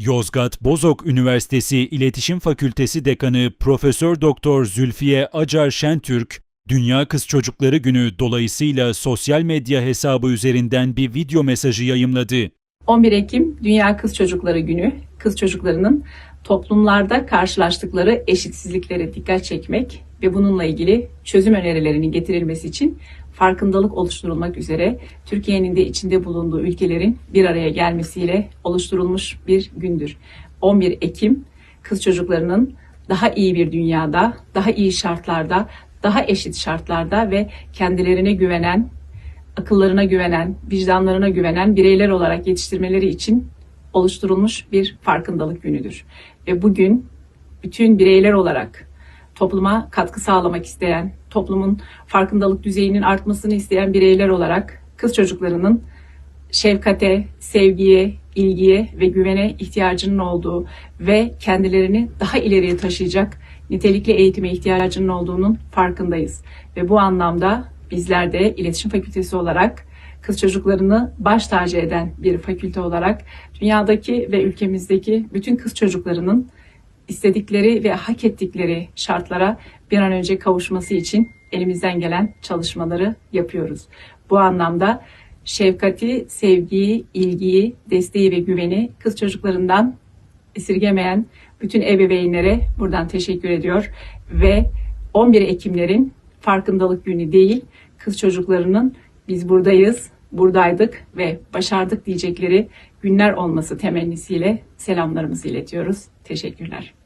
Yozgat Bozok Üniversitesi İletişim Fakültesi Dekanı Profesör Doktor Zülfiye Acar Şentürk, Dünya Kız Çocukları Günü dolayısıyla sosyal medya hesabı üzerinden bir video mesajı yayımladı. 11 Ekim Dünya Kız Çocukları Günü, kız çocuklarının toplumlarda karşılaştıkları eşitsizliklere dikkat çekmek ve bununla ilgili çözüm önerilerinin getirilmesi için farkındalık oluşturulmak üzere Türkiye'nin de içinde bulunduğu ülkelerin bir araya gelmesiyle oluşturulmuş bir gündür. 11 Ekim kız çocuklarının daha iyi bir dünyada, daha iyi şartlarda, daha eşit şartlarda ve kendilerine güvenen akıllarına güvenen, vicdanlarına güvenen bireyler olarak yetiştirmeleri için oluşturulmuş bir farkındalık günüdür. Ve bugün bütün bireyler olarak topluma katkı sağlamak isteyen, toplumun farkındalık düzeyinin artmasını isteyen bireyler olarak kız çocuklarının şefkate, sevgiye, ilgiye ve güvene ihtiyacının olduğu ve kendilerini daha ileriye taşıyacak nitelikli eğitime ihtiyacının olduğunun farkındayız. Ve bu anlamda bizler de iletişim fakültesi olarak kız çocuklarını baş tacı eden bir fakülte olarak dünyadaki ve ülkemizdeki bütün kız çocuklarının istedikleri ve hak ettikleri şartlara bir an önce kavuşması için elimizden gelen çalışmaları yapıyoruz. Bu anlamda şefkati, sevgiyi, ilgiyi, desteği ve güveni kız çocuklarından esirgemeyen bütün ebeveynlere buradan teşekkür ediyor ve 11 Ekimlerin farkındalık günü değil, kız çocuklarının biz buradayız, buradaydık ve başardık diyecekleri günler olması temennisiyle selamlarımızı iletiyoruz. Teşekkürler.